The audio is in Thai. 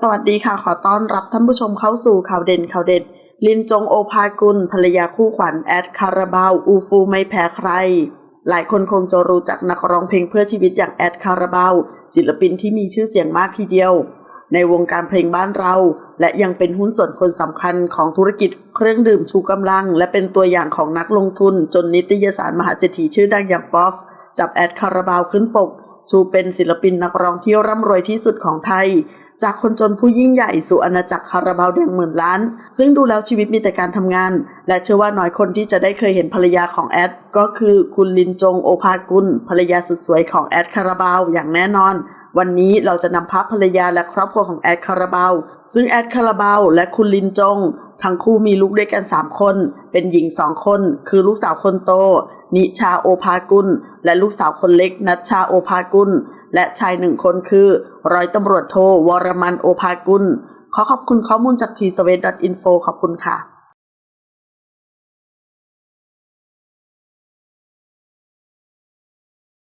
สวัสดีค่ะ ขอต้อนรับท่านผู้ชมเข้าสู่ข่าวเด่นข่าวเด็ด ลินจงโอภากุลภรรยาคู่ขวัญแอดคาราบาว อูฟูไม่แพ้ใคร หลายคนคงจะรู้จักนักร้องเพลงเพื่อชีวิตอย่างแอดคาราบาว ศิลปินที่มีชื่อเสียงมากทีเดียว ในวงการเพลงบ้านเรา และยังเป็นหุ้นส่วนคนสำคัญของธุรกิจเครื่องดื่มชูกำลัง และเป็นตัวอย่างของนักลงทุนจนนิตยสารมหาเศรษฐีชื่อดังอย่างฟอฟจับแอดคาราบาวขึ้นปก ชูเป็นศิลปินนักร้องที่ร่ำรวยที่สุดของไทย จากคนจนผู้ยิ่งใหญ่สู่อาณาจักรคาราบาวแดงหมื่นล้าน ซึ่งดูแล้วชีวิตมีแต่การทำงาน และเชื่อว่าน้อยคนที่จะได้เคยเห็นภรรยาของแอด ก็คือคุณลินจงโอภากุลภรรยาสุดสวยของแอดคาราบาวอย่างแน่นอนวันนี้เราจะนำภาพภรรยาและครอบครัวของแอดคาราบาว ซึ่งแอดคาราบาวและคุณลินจง ทั้งคู่มีลูกด้วยกัน 3 คน เป็นหญิง 2 คน คือลูกสาวคนโต นิชาโอภากุล และลูกสาวคนเล็กนัชชาโอภากุล และชายหนึ่งคนคือ ร้อยตำรวจโทวรมันโอภากุล ขอขอบคุณข้อมูลจากทีสเวตอินโฟขอบคุณค่ะ